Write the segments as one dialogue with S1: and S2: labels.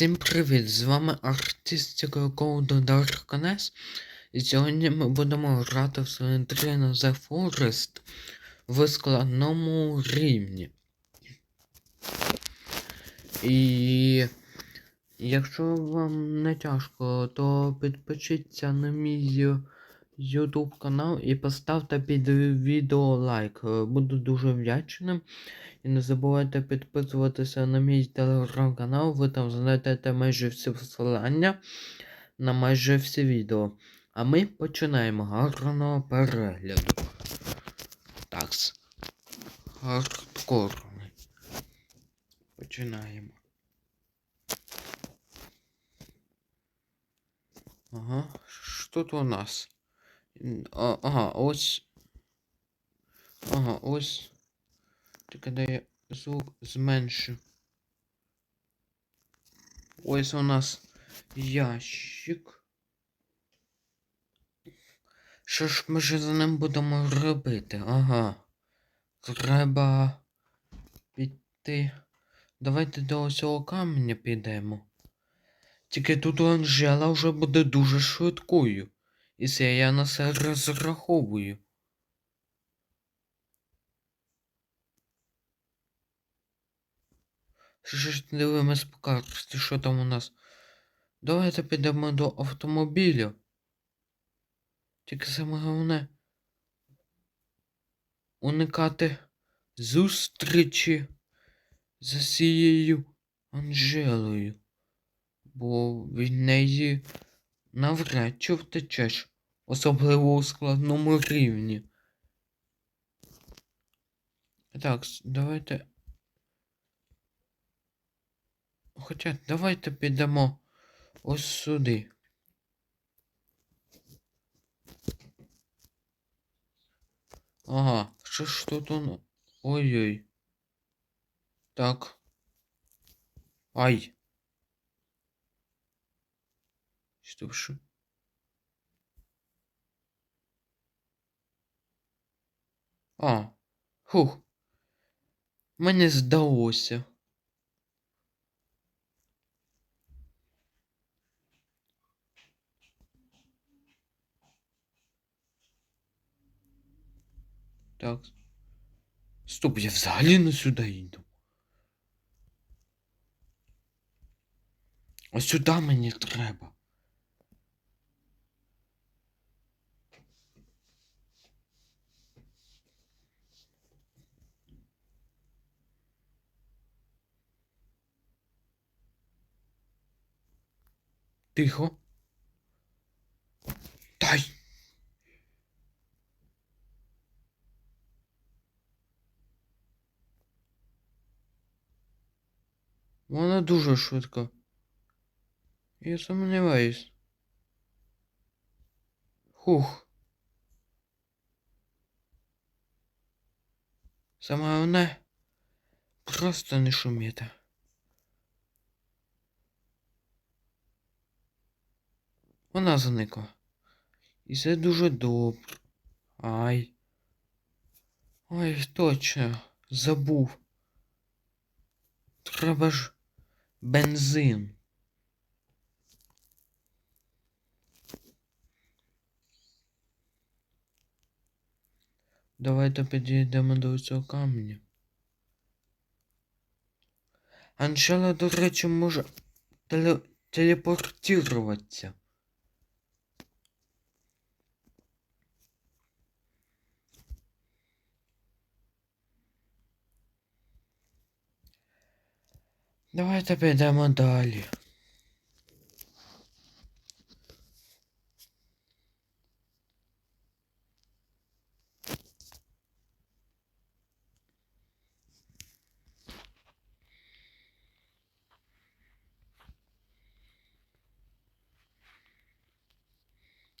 S1: Всім привіт! З вами артистика Коуду Darkness. І сьогодні ми будемо грати в Slenderina The Forest в складному рівні. І якщо вам не тяжко, то підпишіться на мій YouTube канал і поставте під відео лайк. Е, Буду дуже вдячним. І не забувайте підписуватися на мій телеграм-канал, ви там знайдете майже всі посилання на майже всі відео. А ми починаємо гарного перегляду. Такс. Хардкорний. Починаємо. Ага, що тут у нас? А, ага, ось. Ага, ось. Тільки де я звук зменшу. Ось у нас ящик. Що ж ми ж за ним будемо робити? Ага. Треба піти. Давайте до цього каменя підемо. Тільки тут Анжела вже буде дуже швидкою. І це я на це розраховую. Що ж дивимось по карті, що там у нас? Давайте підемо до автомобіля. Тільки саме головне уникати зустрічі з цією Анжелою. Бо від неї навряд чи втечеш, особливо у складному рівні. Так, давайте. Хоча давайте підемо ось сюди. Ага, що ж тут он. Ой-ой. Так. Ай. Що що? А. Хух. Мені здалося. Так. Стоп, я взагалі не сюди йду. Ось сюди мені треба. Тихо. Дай. Вона дуже швидко. Я сумніваюсь. Хух. Саме головне просто не шуміти. Вона зникла. І це дуже добре. Ай. Ой, точно, забув. Треба ж бензин. Давайте підійдемо до цього каменя. Анжела, до речі, може теле... телепортуватися. Давайте підемо далі.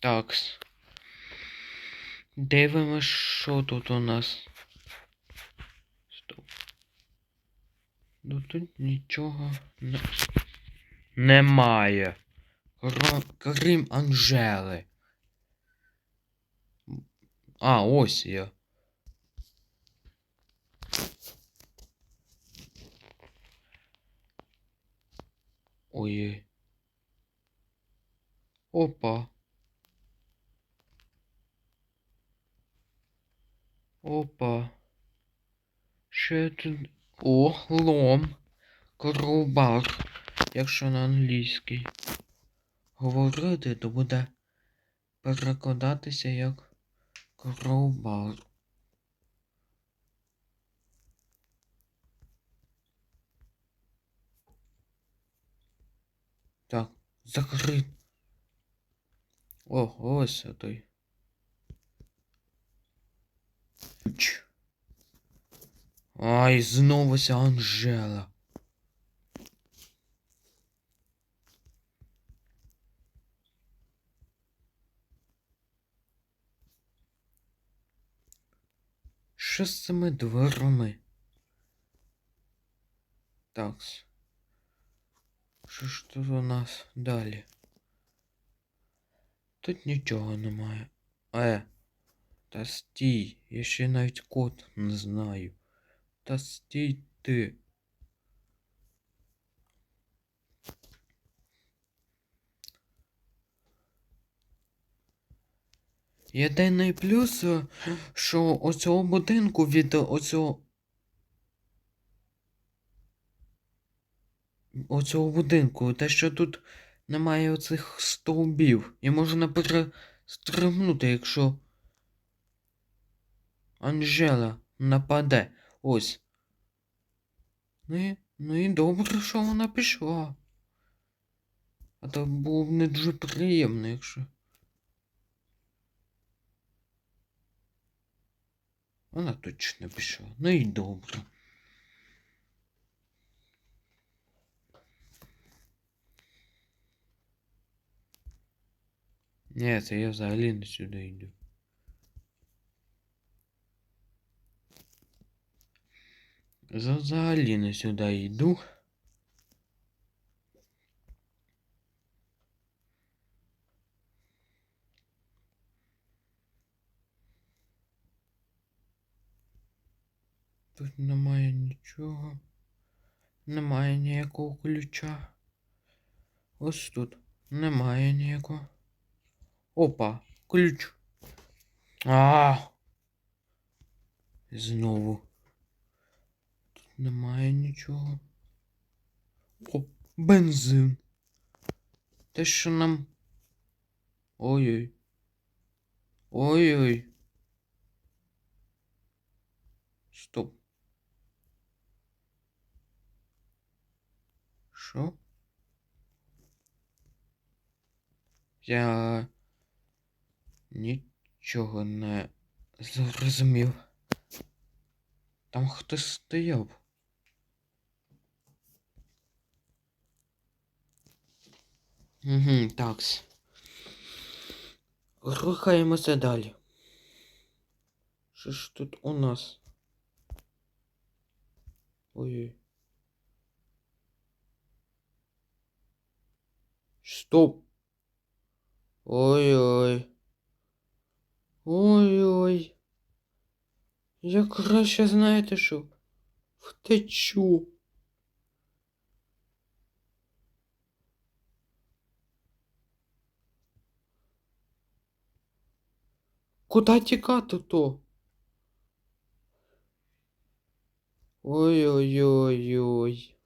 S1: Так. Дивимось, що тут у нас. Стоп. Ну тут нічого не... немає. Кро- Крім Анжели. А, ось я. Ой. Опа. Опа. Ще тут. О, лом. Кровбар. Якщо на англійський говорити, то буде перекладатися як кровбар. Так, закрит. О, ось той. Ключ. Ай, знову ця Анжела. Що з цими дверми? Такс. Що ж тут у нас далі? Тут нічого немає. Е. Та стій, я ще навіть код не знаю. Та стій ти. Єдиний плюс, що оцього будинку від оцього. Оцього будинку, те, що тут немає оцих стовбів. І можна перестрибнути, якщо Анжела нападе. Ось. Ну і, ну і добре, що вона пішла. А то було б не дуже приємно, якщо. Вона точно пішла. Ну і добре. Ні, це я взагалі не сюди йду. Взагалі не сюди йду. Тут немає нічого. Немає ніякого ключа. Ось тут немає ніякого. Опа, ключ. А. Знову. Немає нічого. О, бензин. Те, що нам. Ой-ой. Ой-ой. Стоп. Що? Я нічого не зрозумів. Там хтось стояв. Угу, такс. Рухаємося далі. Що ж тут у нас? Ой. Стоп. Ой-ой. Ой-ой. Я краще знаєте що? Втечу. Куда тікати то? Ой-ой-ой-ой.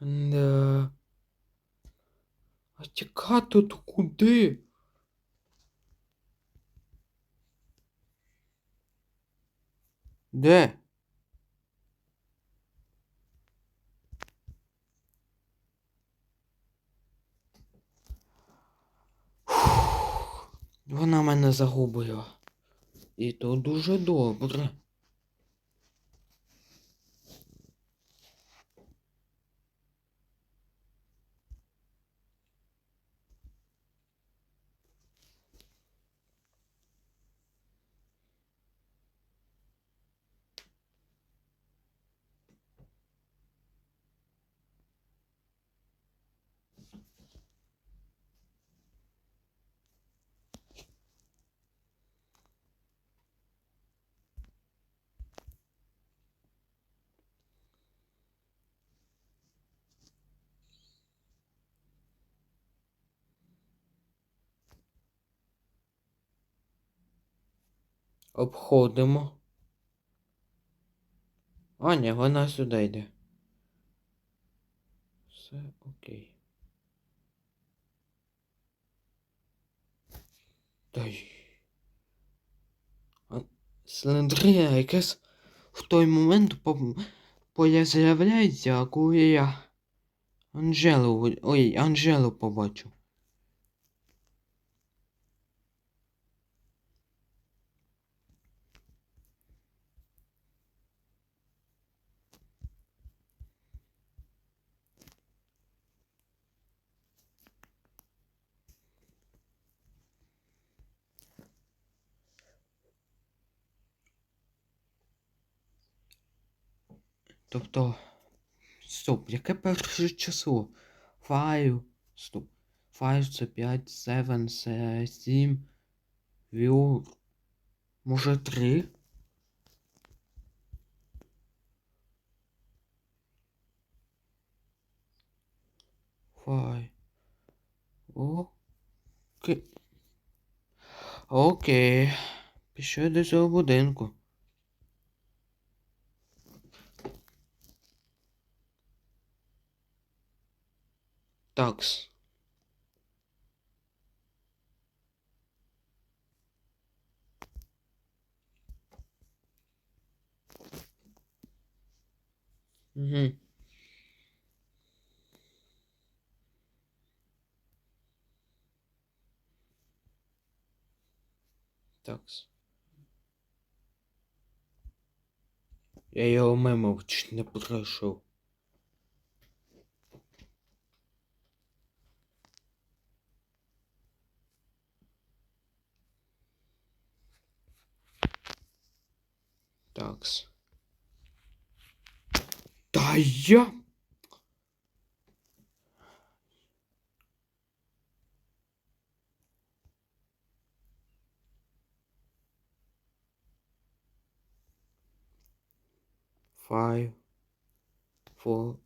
S1: Да. А тікати то куди? Де? Загубила. І то дуже добре. Обходимо. А, ні, вона сюди йде. Все окей. Дай. А, Слендрія якась в той момент з'являється, коли я Анжелу, ой, Анжелу побачу. Тобто. Стоп, яке перше число? Five. Стоп. Five це 5, 7 це 7. Віо. Може 3? Five. Окей. Окей. Пішли до цього будинку. Такс. Угу. Такс. Я його мимо не пройшов. Такс. Та я. Five, four.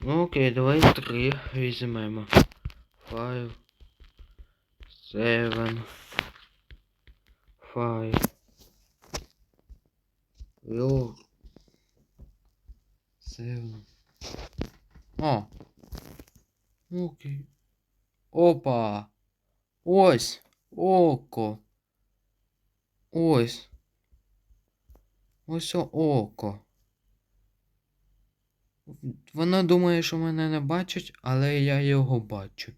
S1: Ну, окей, давай три візьмемо. Five, seven, five. Йо. Seven. О. Окей. Опа. Ось. Око. Ось. Ось око. Вона думає, що мене не бачить, але я його бачу.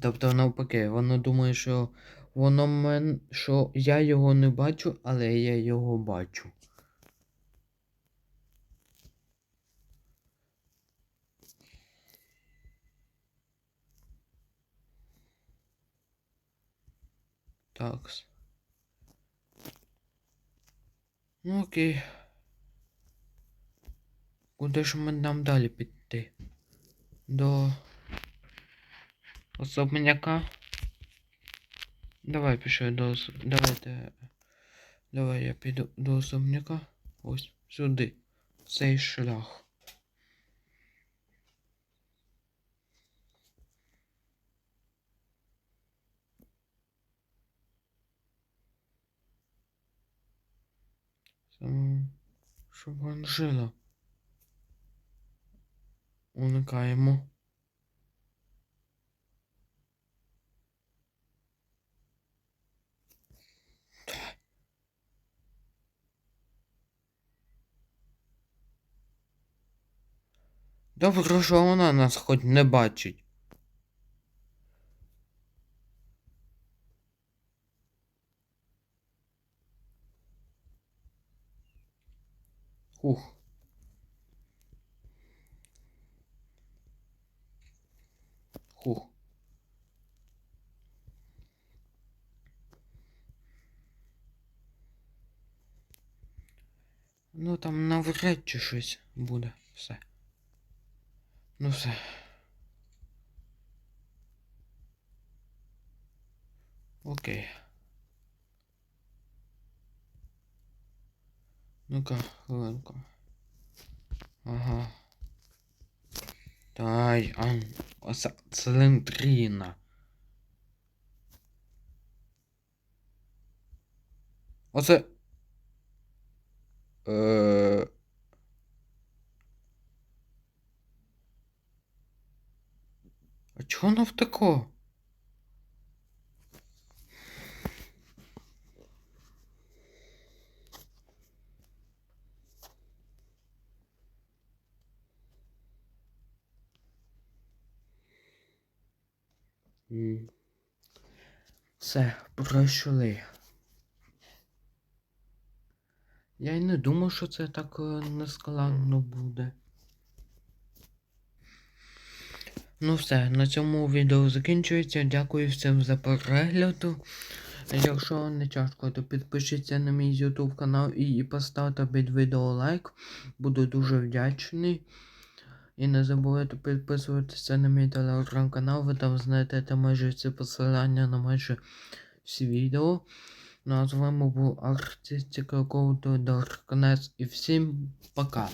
S1: Тобто навпаки, вона думає, що воно мен... що я його не бачу, але я його бачу. Такс. Ну окей. Куди ж ми нам далі піти? До особняка? Давай пішли до ос- Давайте. Давай я піду до особняка. Ось сюди. Цей шлях. Сам... Щоб Анжела. Уникаємо. Добре, що вона нас хоч не бачить. Ух. Хух. Ну там навряд чи щось буде. Все. Ну все. Окей. Ну-ка, хвилинку. Ага. Тай, а, оце цилиндрина. Оце. Е... чого воно втекло? Все, пройшли. Я й не думав, що це так е, нескладно буде. Ну все, на цьому відео закінчується. Дякую всім за перегляд. Якщо не тяжко, то підпишіться на мій YouTube канал і поставте під відео лайк. Буду дуже вдячний. І не забувайте підписуватися на мій телеграм-канал, ви там знайдете майже всі посилання на майже всі відео. Ну а з вами був артист Кокоуто Даркнес і всім пока.